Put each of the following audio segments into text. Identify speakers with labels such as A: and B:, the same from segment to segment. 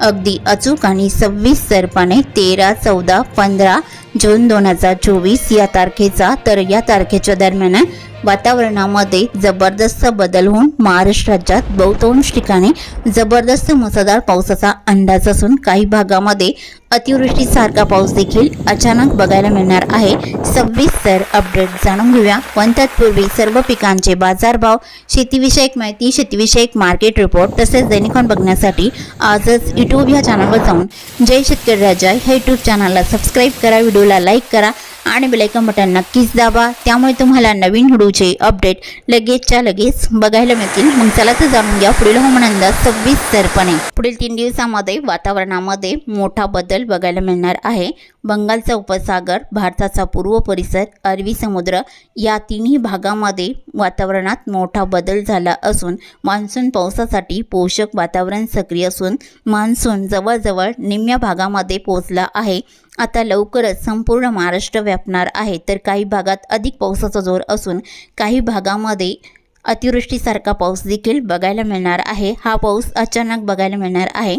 A: अगदी अचूक आणि सव्वीस सरपाने तेरा चौदा पंधरा जून दोन हजार चोवीस या तारखेचा तर या तारखेच्या दरम्यान वातावरणामध्ये जबरदस्त बदल होऊन महाराष्ट्र राज्यात बहुतांश ठिकाणी जबरदस्त मुसळधार पावसाचा अंदाज असून काही भागामध्ये अतिवृष्टीसारखा पाऊस देखील अचानक बघायला मिळणार आहे. सविस्तर अपडेट जाणून घेऊया. पण तत्पूर्वी सर्व पिकांचे बाजारभाव शेतीविषयक माहिती शेतीविषयक मार्केट रिपोर्ट तसेच दैनिकॉन बघण्यासाठी आजच यूट्यूब ह्या चॅनलवर जाऊन जय शेतकरी राजा ह्या यूट्यूब चॅनलला सबस्क्राईब करा व्हिडिओला लाईक करा आणि बेलायकन बटन नक्कीच दाबा. त्यामुळे तुम्हाला नवीन व्हिडिओचे अपडेट लगेचच्या लगेच बघायला मिळतील. मग चला तर जाणून घ्या पुढील हवामान अंदाज सव्वीस सरपणे पुढील तीन दिवसामध्ये वातावरणामध्ये मोठा बदल बघायला मिळणार आहे. बंगालचा उपसागर भारताचा पूर्व परिसर अरबी समुद्र या तिन्ही भागामध्ये वातावरणात मोठा बदल झाला असून मान्सून पावसासाठी पोषक वातावरण सक्रिय असून मान्सून जवळजवळ निम्म्या भागामध्ये पोहोचला आहे. आता लवकरच संपूर्ण महाराष्ट्र व्यापणार आहे. तर काही भागात अधिक पावसाचा जोर असून काही भागामध्ये अतिवृष्टीसारखा पाऊस देखील बघायला मिळणार आहे. हा पाऊस अचानक बघायला मिळणार आहे.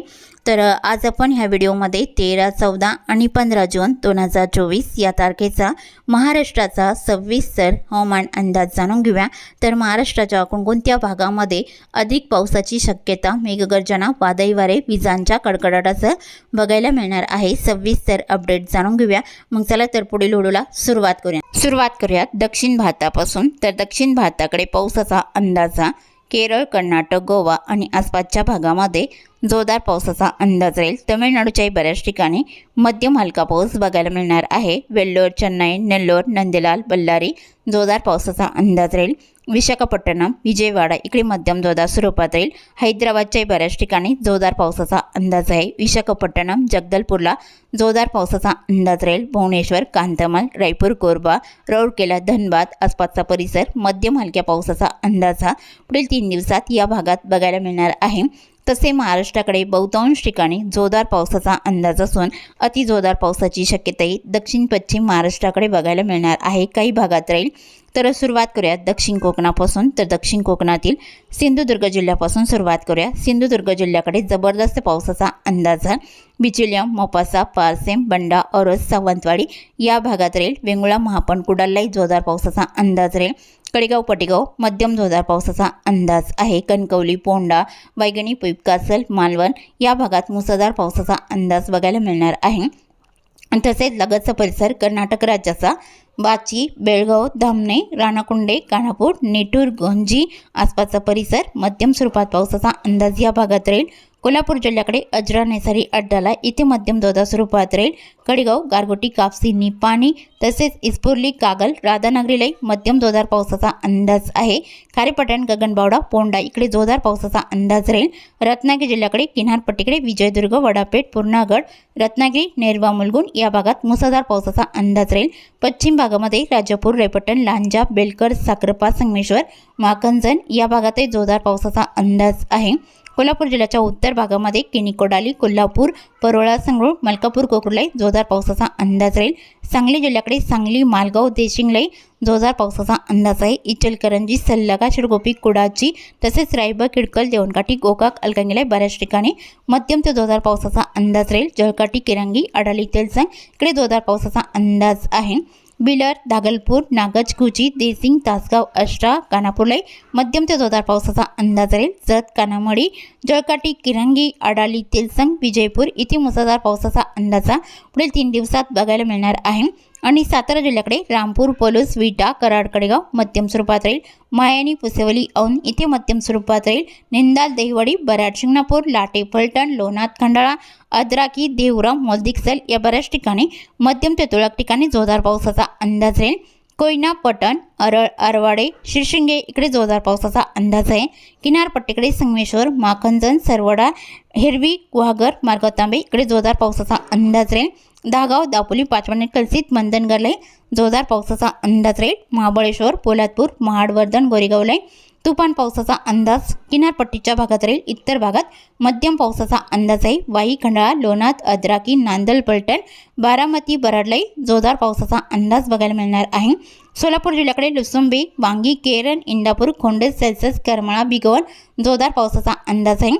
A: तर आज आपण ह्या व्हिडिओमध्ये तेरा चौदा आणि पंधरा जून दोन हजार चोवीस या तारखेचा महाराष्ट्राचा सविस्तर हवामान अंदाज जाणून घेऊया. तर महाराष्ट्राच्या कोणकोणत्या भागामध्ये अधिक पावसाची शक्यता मेघगर्जना वादळी वारे विजांच्या कडकडाटाचं बघायला मिळणार आहे सविस्तर अपडेट जाणून घेऊया. मग चला तर पुढील व्हिडिओला सुरुवात करूया. सुरुवात करूयात दक्षिण भारतापासून. तर दक्षिण भारताकडे पावसाचा अंदाजा केरळ कर्नाटक गोवा आणि आसपासच्या भागामध्ये जोरदार पावसाचा अंदाज राहील. तमिळनाडूच्याही बऱ्याच ठिकाणी मध्यम हलका पाऊस बघायला मिळणार आहे. वेल्लोर चेन्नई नेल्लोर नंदेलाल बल्लारी जोरदार पावसाचा अंदाज राहील. विशाखापट्टणम विजयवाडा इकडे मध्यम जोरदार स्वरूपात राहील. हैदराबादच्याही बऱ्याच ठिकाणी जोरदार पावसाचा अंदाज आहे. विशाखापट्टणम जगदलपूरला जोरदार पावसाचा अंदाज राहील. भुवनेश्वर कांतमल रायपूर कोरबा रौरकेला धनबाद आसपासचा परिसर मध्यम हलक्या पावसाचा अंदाज हा पुढील तीन दिवसात या भागात बघायला मिळणार आहे. तसे महाराष्ट्राकडे बहुतांश ठिकाणी जोरदार पावसाचा अंदाज असून अतिजोरदार पावसाची शक्यताही दक्षिण पश्चिम महाराष्ट्राकडे बघायला मिळणार आहे. काही भागात राहील तर सुरुवात करूया दक्षिण कोकणापासून. तर दक्षिण कोकणातील सिंधुदुर्ग जिल्ह्यापासून सुरुवात करूया. सिंधुदुर्ग जिल्ह्याकडे जबरदस्त पावसाचा अंदाज आहे. बिचुलियम मोपासा पारसेम बंडा औरस सावंतवाडी या भागात राहील. वेंगुळा महापण कुडाललाही जोरदार पावसाचा अंदाज राहील. कडेगाव पटेगाव मध्यम जोरदार पावसाचा अंदाज आहे. कणकवली पोंडा वैगणी पिपकासल मालवण या भागात मुसळधार पावसाचा अंदाज बघायला मिळणार आहे. तसेच लगतचा परिसर कर्नाटक राज्याचा बाची बेळगाव धामणे राणाकुंडे कानापूर नेटूर गोंजी आसपासचा परिसर मध्यम स्वरूपात पावसाचा अंदाज या भागात राहील. कोल्हापूर जिल्ह्याकडे अजरा नेसारी अड्डाला इथे मध्यम दोदा स्वरूपात राहील. कडेगाव गारगोटी कापसी निपाणी तसेच इस्पुर्ली कागल राधानगरीलाही मध्यम जोरदार पावसाचा अंदाज आहे. खारेपटण गगनबावडा पोंडा इकडे जोरदार पावसाचा अंदाज राहील. रत्नागिरी जिल्ह्याकडे किनारपट्टीकडे विजयदुर्ग वडापेठ पूर्णागड रत्नागिरी नेरवा मुलगुण या भागात मुसळधार पावसाचा अंदाज राहील. पश्चिम भागामध्ये राजापूर रेपटण लांजा बेलकर साखरपा संगमेश्वर माकंजन या भागातही जोरदार पावसाचा अंदाज आहे. कोल्हापूर जिल्ह्याच्या उत्तर भागामध्ये किणीकोडाली कोल्हापूर परोळा संगरूळ मलकापूर कोकरुलाई जोरदार पावसाचा अंदाज राहील. सांगली जिल्ह्याकडे सांगली मालगाव देशिंगलाई जोरदार पावसाचा अंदाज आहे. इचलकरंजी सल्लागा शिरगोपी कुडाची तसेच रायबा किडकल देवणकाठी गोकाक अलगंगेला बऱ्याच ठिकाणी मध्यम ते जोरदार पावसाचा अंदाज राहील. जळकाठी किरंगी अडाली तेलसंग इकडे जोरदार पावसाचा अंदाज आहे. बिलर दागलपूर नागजकुची देसिंग तासगाव अष्टा कानापूरलाई मध्यम ते जोरदार पावसाचा अंदाज राहील जत कानामळी जळकाटी किरंगी अडाली तेलसंग विजयपूर इथे मुसळधार पावसाचा अंदाजा पुढील तीन दिवसात बघायला मिळणार आहे. आणि सातारा जिल्ह्याकडे रामपूर पलूस विटा कराड कडेगाव मध्यम स्वरूपात राहील. मायानी पुसेवली औन इथे मध्यम स्वरूपात राहील. निंदाल देहवाडी बराड शिंगणापूर लाटे फलटण लोणात खंडाळा अद्राकी देवराम मोलदिक्सल या बऱ्याच ठिकाणी मध्यम ते तुळक ठिकाणी जोरदार पावसाचा अंदाज राहील कोयना पटण अरळ अरवाडे शिरशिंगे इकडे जोरदार पावसाचा अंदाज आहे. किनारपट्टीकडे संगमेश्वर माखंजन सरवडा हिरवी गुहागर मार्गतांबे इकडे जोरदार पावसाचा अंदाज राहील. दहागाव दापोली पाचवणे कलसित मंदनगरलाई जोरदार पावसाचा अंदाज रेट महाबळेश्वर पोलादपूर महाडवर्धन गोरेगावलाई तुफान पावसाचा अंदाज किनारपट्टीच्या भागात राहील इतर भागात मध्यम पावसाचा अंदाज आहे. वाई खंडाळा लोणात अद्राकी नांदल पलटण बारामती बराडलाई जोरदार पावसाचा अंदाज बघायला मिळणार आहे. सोलापूर जिल्ह्याकडे लुसुंबी वांगी केरन इंदापूर खोंडेस सेल्सिअस करमाळा बिगवण जोरदार पावसाचा अंदाज आहे.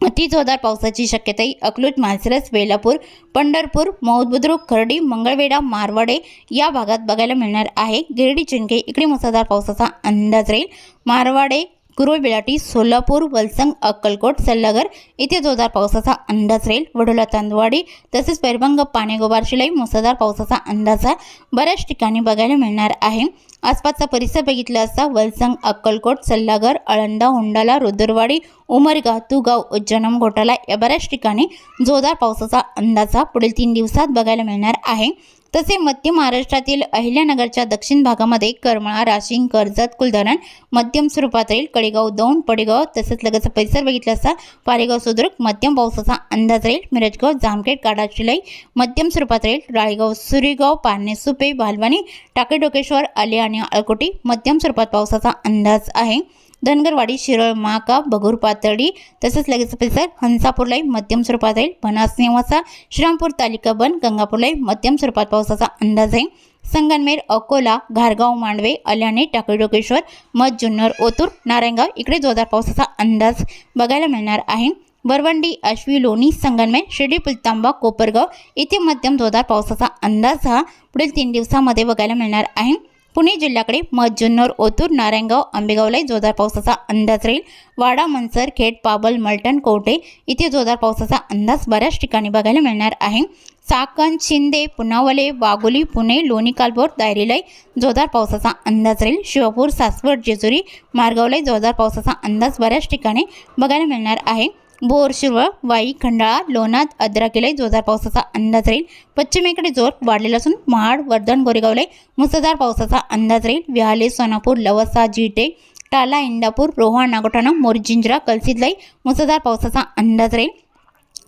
A: अति जोरदार पावसाची शक्यताही अकलूज मालसरस वेलापूर पंढरपूर मौदबुद्रुक खर्डी मंगळवेढा मारवाडे या भागात बघायला मिळणार आहे. गिरडी चिंके इकडे मुसळधार पावसाचा अंदाज राहील. मारवाडे कुरुळ बिलाटी सोलापूर वलसंग अक्कलकोट सल्लागर इथे जोरदार पावसाचा अंदाज राहील. वडोला तांदवाडी तसेच पैरभंग पाणेगोबार शिलाई मुसळधार पावसाचा अंदाज हा बऱ्याच ठिकाणी बघायला मिळणार आहे. आसपासचा परिसर बघितला असता वलसंग अक्कलकोट सल्लागर आळंदा होंडाला रुद्रवाडी उमरगा तुगाव उज्जैनम घोटाला या बऱ्याच ठिकाणी जोरदार पावसाचा अंदाज हा पुढील तीन दिवसात बघायला मिळणार आहे. तसे मध्य महाराष्ट्रातील अहिल्यानगरच्या दक्षिण भागामध्ये करमळा राशिंग कर्जत कुलधरण मध्यम स्वरूपात राहील कडेगाव दौंड पडेगाव तसेच लगतचा परिसर बघितला असता पारेगाव सुद्रुक मध्यम पावसाचा अंदाज राहील मिरजगाव जामखेड काडा शिलाई मध्यम स्वरूपात राहील राळेगाव सुरेगाव पारणे सुपे भालवानी टाकेडोकेश्वर आले आणि अळकोटी मध्यम स्वरूपात पावसाचा अंदाज आहे. धनगरवाडी शिरळ महाकाव बगूर पातळी तसेच लगेच परिसर हंसापूरलाई मध्यम स्वरूपात राहील बनास नेवासा श्रीरामपूर तालिका बन गंगापूरलाई मध्यम स्वरूपात पावसाचा अंदाज आहे. संगनमेर अकोला घारगाव मांडवे अल्याणे टाकळी डोकेश्वर मध जुन्नर ओतूर नारायणगाव इकडे जोरदार पावसाचा अंदाज बघायला मिळणार आहे. बरवंडी आश्वी लोणी संगनमेर शिर्डी पुलतांबा कोपरगाव इथे मध्यम जोरदार पावसाचा अंदाज हा पुढील तीन दिवसामध्ये बघायला मिळणार आहे. पुणे जिल्ह्याकडे मत जुन्नर ओतूर नारायणगाव आंबेगावलाही जोरदार पावसाचा अंदाज राहील. वाडा मनसर खेड पाबल मलटण कोवटे इथे जोरदार पावसाचा अंदाज बऱ्याच ठिकाणी बघायला मिळणार आहे. चाकण शिंदे पुनावले वागोली पुणे लोणी कालभोर दायरीलाई जोरदार पावसाचा अंदाज राहील. शिवपूर सासवड जेजुरी मार्गावलाई जोरदार पावसाचा अंदाज बऱ्याच ठिकाणी बघायला मिळणार आहे. बोरशिरव वाई खंडाळा लोणात अद्राकीलाही जोरदार पावसाचा अंदाज राहील. पश्चिमेकडे जोर वाढलेला असून महाड वर्धन गोरेगावलाही मुसळधार पावसाचा अंदाज राहील. विहाले सोनापूर लवसा जिटे टाला इंदापूर रोहा नागोठाणा मोरजिंजरा कलसीदलाई मुसळधार पावसाचा अंदाज राहील.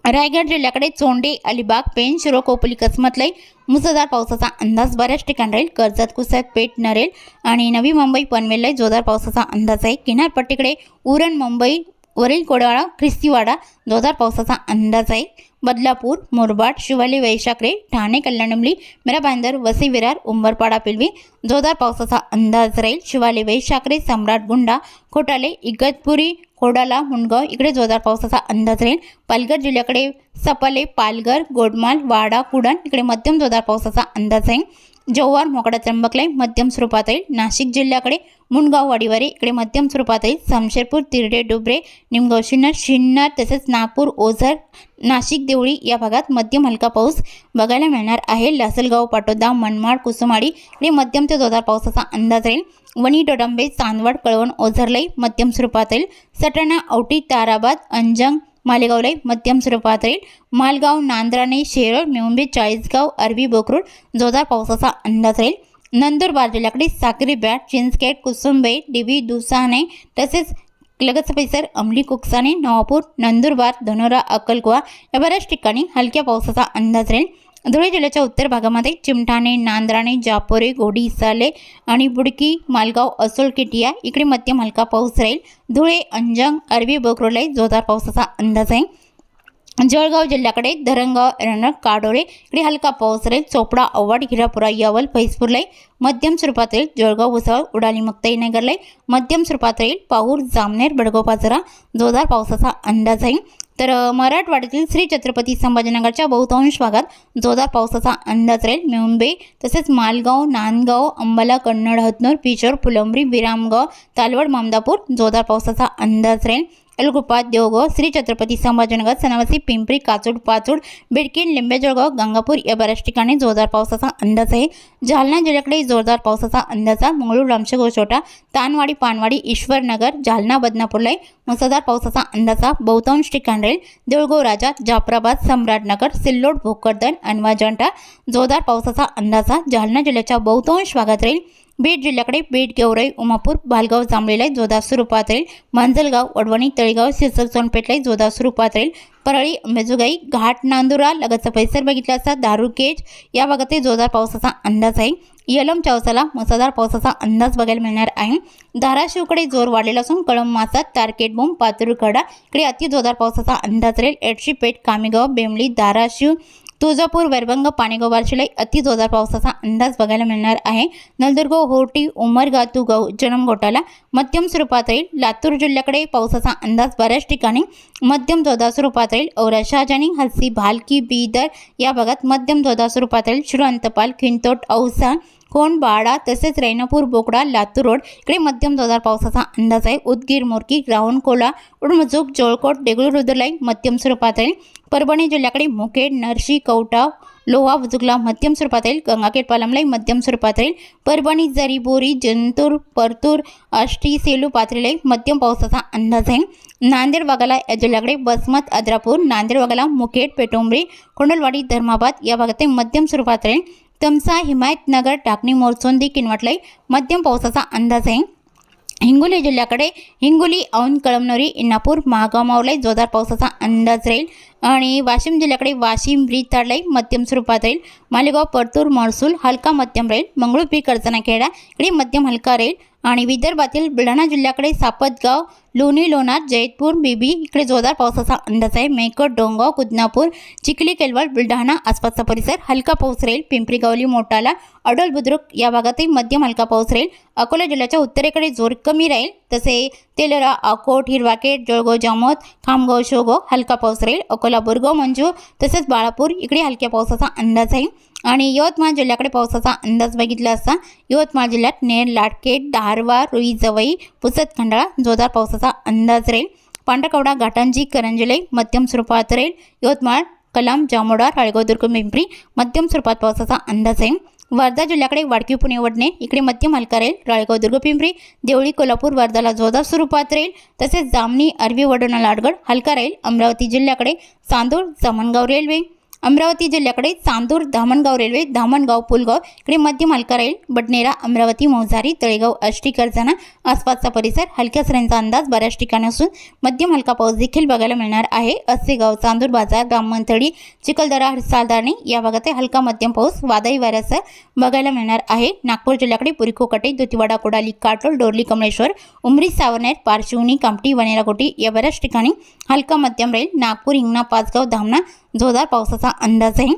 A: रायगड जिल्ह्याकडे चोंडे अलिबाग पेन शिरो कोपली कसमतलाई मुसळधार पावसाचा अंदाज बऱ्याच ठिकाणी राहील. कर्जत कुसत पेठ नरेल आणि नवी मुंबई पनवेललाही जोरदार पावसाचा अंदाज आहे. किनारपट्टीकडे उरण मुंबई वरील कोडवाडा ख्रिस्तीवाडा जोरदार पावसाचा अंदाज आहे. बदलापूर मुरबाड शिवाली वैशाखरे ठाणे कल्याणमली मिराबांदर वसी विरार उंबरपाडा पिलवी जोरदार पावसाचा अंदाज राहील. शिवाले वैशाखरे सम्राट गुंडा खोटाले इगतपुरी खोडाला मुंडगाव इकडे जोरदार पावसाचा अंदाज राहील. पालघर जिल्ह्याकडे सपाले पालघर गोडमाल वाडा कुडण इकडे मध्यम जोरदार पावसाचा अंदाज आहे. जव्हार मोकडा त्र्यंबकलाई मध्यम स्वरूपात येईल नाशिक जिल्ह्याकडे मुंडगाव वाडीवारी इकडे मध्यम स्वरूपात येईल समशेरपूर तिरडे डुबरे निमगाव शिन्नर शिन्नर तसेच नागपूर ओझर नाशिक देवळी या भागात मध्यम हलका पाऊस बघायला मिळणार आहे. लासलगाव पाटोदा मनमाड कुसुमाडी इकडे मध्यम ते जोरदार पावसाचा अंदाज राहील. वणी डोडंबे चांदवड कळवण ओझरलाई मध्यम स्वरूपात येईल सटाणा औटी ताराबाद अंजंग मालेगावलाई मध्यम स्वरूपात राहील. मालगाव नांद्राणे शेरळ मेवंबे चाळीसगाव अरबी बोकरूड जोरदार पावसाचा अंदाज राहील. नंदुरबार जिल्ह्याकडे साक्री बॅट चिंचखेड कुसुंबे डिबी दुसाने तसेच लगतचा परिसर अंमली कुकसाने नवापूर नंदुरबार धनोरा अक्कलकुवा या बऱ्याच ठिकाणी हलक्या पावसाचा अंदाज राहील. धुळे जिल्ह्याच्या उत्तर भागामध्ये चिमठाणे नांद्राणे जापोरे गोडी साले आणि बुडकी मालगाव असोलकिटिया इकडे मध्यम हलका पाऊस राहील. धुळे अंजंग अरबी बोकरोलाई जोरदार पावसाचा अंदाज आहे. जळगाव जिल्ह्याकडे धरणगाव रणक काडोळे इकडे हलका पाऊस राहील चोपडा अव्वाड हिरापुरा यावल फैजपूरलाई मध्यम स्वरूपात राहील जळगाव भुसावळ उडाली मुक्ताई नगरलाई मध्यम स्वरूपात राहील पाहूर जामनेर बडगाव पाचरा जोरदार पावसाचा अंदाज आहे. तर मराठवाड्यातील श्री छत्रपती संभाजीनगरच्या बहुतांश भागात जोरदार पावसाचा अंदाज राहील. मुंबई तसेच मालगाव नांदगाव अंबाला कन्नड हतनूर पिचोर फुलंब्री विरामगाव तालवड ममदापूर जोरदार पावसाचा अंदाज राहील. एलगुप्पा देवगाव श्री छत्रपती संभाजीनगर सनावसी पिंपरी काचूड पाचूड बिडकीन लिंबेजळगाव गंगापूर या बऱ्याच ठिकाणी जोरदार पावसाचा अंदाज आहे. जालना जिल्ह्याकडे जोरदार पावसाचा अंदाज आहे. मंगळूर रामशेगाव छोटा तानवाडी पानवाडी ईश्वरनगर जालना बदनापूरला मुसळधार पावसाचा अंदाजा बहुतांश ठिकाण राहील देऊळगाव राजा जाफराबाद सम्राटनगर सिल्लोड भोकरदन अनवा जंटा जोरदार पावसाचा अंदाजा जालना जिल्ह्याच्या बहुतांश भागात राहील बीड जिल्ह्याकडे बीड गेवराई उमापूर भालगाव जांभळीला जोरदार स्वरूपात राहील मांजलगाव वडवणी तळेगाव सिरसर सोनपेठला जोरदार स्वरूपात राहील परळी अंबेजोगाई घाट नांदुरा लगतचा परिसर बघितला असता दारुकेज या भागातही जोरदार पावसाचा अंदाज आहे. यलम चौसाला मुसळधार पावसाचा अंदाज बघायला मिळणार आहे. धाराशिवकडे जोर वाढलेला असून कळम मासात तारकेट बोंब पातुरखडा इकडे अति जोरदार पावसाचा अंदाज राहील. एडशी पेठ कामेगाव बेमली धाराशिव तुळजापूर वैरभंग पाणीगोबार बार्शीला अति जोरदार पावसाचा अंदाज बघायला मिळणार आहे. नलदुर्ग होर्टी उमरगा तुगाव जनम घोटाला मध्यम स्वरूपात राहील. लातूर जिल्ह्याकडे पावसाचा अंदाज बऱ्याच ठिकाणी मध्यम जोरदार स्वरूपात राहील. औरा शहाजानी हल्सी भालकी बीदर या भागात मध्यम जोरदार स्वरूपात राहील. श्रीअंतपाल खिंतोट औसा कोण बाळा तसेच रैनापूर बोकडा लातूर रोड इकडे मध्यम जोरदार पावसाचा अंदाज आहे. उदगीर मोरकी रावणकोला उडमचूक जोळकोट देगलूर रुद्रलाई मध्यम स्वरूपात राहील. परभणी जिल्ह्याकडे मुखेड नरशी कवटाव लोहा वजुगला मध्यम स्वरूपात राहील. गंगाखेड पालमलाई मध्यम स्वरूपात राहील. परभणी जरी बोरी जंतूर परतूर आष्टी सेलू पाथरीलाई मध्यम पावसाचा अंदाज आहे. नांदेड वागाला या जिल्ह्याकडे बसमत अद्रापूर नांदेड वागाला मुखेड पेटोंबरी कोंडलवाडी धर्माबाद या भागात मध्यम स्वरूपात राहील. तमसा हिमायतनगर टाकणी मोरचोंदी किनवटलाई मध्यम पावसाचा अंदाज आहे. हिंगोली जिल्ह्याकडे हिंगोली औंध कळमनोरी इनापूर महागाव मावलाई जोरदार पावसाचा अंदाज राहील. आणि वाशिम जिल्ह्याकडे वाशिम ब्रिज ताडलाई मध्यम स्वरूपात राहील. मालेगाव परतूर महसूल हलका मध्यम राहील. मंगळूरपी करचनाखेडा इकडे मध्यम हलका राहील. आणि विदर्भातील बुलढाणा जिल्ह्याकडे सापतगाव लोणी लोणार जैतपूर बीबी इकडे जोरदार पावसाचा अंदाज आहे. मेकड डोंगाव कुदनापूर चिखली केलवड बुलढाणा आसपासचा परिसर हलका पाऊस राहील. पिंपरी गावली मोटाला अडोल बुद्रुक या भागातही मध्यम हलका पाऊस राहील. अकोला जिल्ह्याच्या उत्तरेकडे जोर कमी राहील. तसे तेलरा अकोट हिरवाकेट जळगाव जामोद खामगाव शोगाव हलका पाऊस राहील. अकोला बुरगाव मंजू तसेच बाळापूर इकडे हलक्या पावसाचा अंदाज आहे. आणि यवतमाळ जिल्ह्याकडे पावसाचा अंदाज बघितला असता यवतमाळ जिल्ह्यात नेर लाटकेट दारवा रुई जवई पुसत खंडाळा जोरदार पावसाचा अंदाज राहील. पांढरकवडा घाटांजी करंजले मध्यम स्वरूपात राहील. यवतमाळ कलाम जामोडा राळगाव दुर्ग पिंपरी मध्यम स्वरूपात पावसाचा अंदाज आहे. वर्धा जिल्ह्याकडे वाडकी पुणे वडणे इकडे मध्यम हलका राहील राळेगाव दुर्ग पिंपरी देवळी कोल्हापूर वर्धाला जोरदार स्वरूपात राहील तसेच जामणी अरवी वडोणा लाडगड हलका राहील अमरावती जिल्ह्याकडे चांदूर जामणगाव रेल्वे. अमरावती जिल्ह्याकडे चांदूर धामणगाव रेल्वे धामणगाव पुलगाव इकडे मध्यम हलका राहील बडनेरा अमरावती मौजारी तळेगाव आष्टी करजाना आसपासचा परिसर हलक्या सऱ्यांचा अंदाज बऱ्याच ठिकाणी असून मध्यम मालका पाऊस देखील बघायला मिळणार आहे. असेगाव चांदूर बाजार ब्राह्मणथडी चिखलदरा सालदारणी या भागात हलका मध्यम पाऊस वादळी वाऱ्यासह बघायला मिळणार आहे. नागपूर जिल्ह्याकडे पुरीकोकटे दुतिवाडा कोडाली काटोल डोरली कमळेश्वर उमरी सावरनेर पारशिवनी कामटी वनेराकोटी या बऱ्याच ठिकाणी हलका मध्यम राहील नागपूर हिंगणा पाचगाव धामणा जोरदार पावसाचा अंदाज आहे.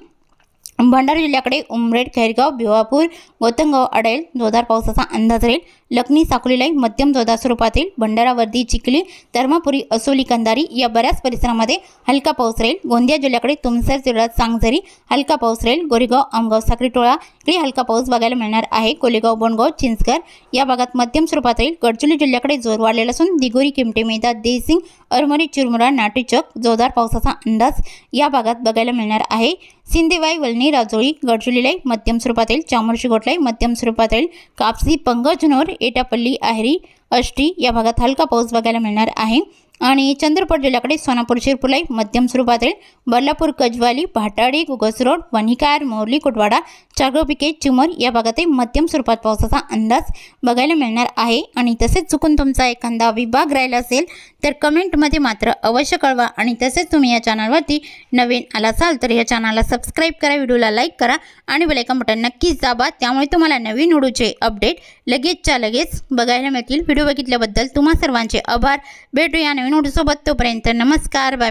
A: भंडारा जिल्ह्याकडे उमरेड खैरगाव भिवापूर गोतंगाव अडेल जोरदार पावसाचा अंदाज राहील. लखनी साकोलीलाई मध्यम जोरदार स्वरूपातील भंडारा वर्दी चिखली धर्मापुरी असोली कंदारी या बऱ्याच परिसरामध्ये हलका पाऊस राहील. गोंदिया जिल्ह्याकडे तुमसर जिल्ह्यात सांगझरी हलका पाऊस राहील. गोरेगाव आमगाव साखरीटोळा इकडे हलका पाऊस बघायला मिळणार आहे. कोलेगाव बोंडगाव चिंचकर या भागात मध्यम स्वरूपात राहील. गडचिरोली जिल्ह्याकडे जोर वाढलेला असून दिगोरी किमटे मेदा देसिंग अरमरी चिरमुरा नाटीचक जोरदार पावसाचा अंदाज या भागात बघायला मिळणार आहे. सिंदेवाई वलनी राजोळी गडचुलीलाई मध्यम स्वरूपात येईल चामोर्शी गोटलाई मध्यम स्वरूपात येईल कापसी पंगजनोर एटापल्ली आहेरी अष्टी या भागात हलका पाऊस बघायला मिळणार आहे. आणि चंद्रपूर जिल्ह्याकडे सोनापूर शिरपुलाई मध्यम स्वरूपात राहील बल्लापूर कजवाली भाटाडी गुगसरोड वणिकार मोरली कुटवाडा चागोपिके पिके या भागातही मध्यम स्वरूपात पावसाचा अंदाज बघायला मिळणार आहे. आणि तसेच चुकून तुमचा एखादा विभाग राहिला असेल तर कमेंटमध्ये मात्र अवश्य कळवा. आणि तसेच तुम्ही या चॅनलवरती नवीन आला असाल तर या चॅनलला सबस्क्राईब करा व्हिडिओला लाईक करा आणि बेलायकन बटन नक्कीच दाबा. त्यामुळे तुम्हाला नवीन व्हिडिओचे अपडेट लगेचच्या लगेच बघायला मिळतील. व्हिडिओ बघितल्याबद्दल तुम्हा सर्वांचे आभार. भेटूया नवीन व्हिडिओसोबत तोपर्यंत नमस्कार बाय बाय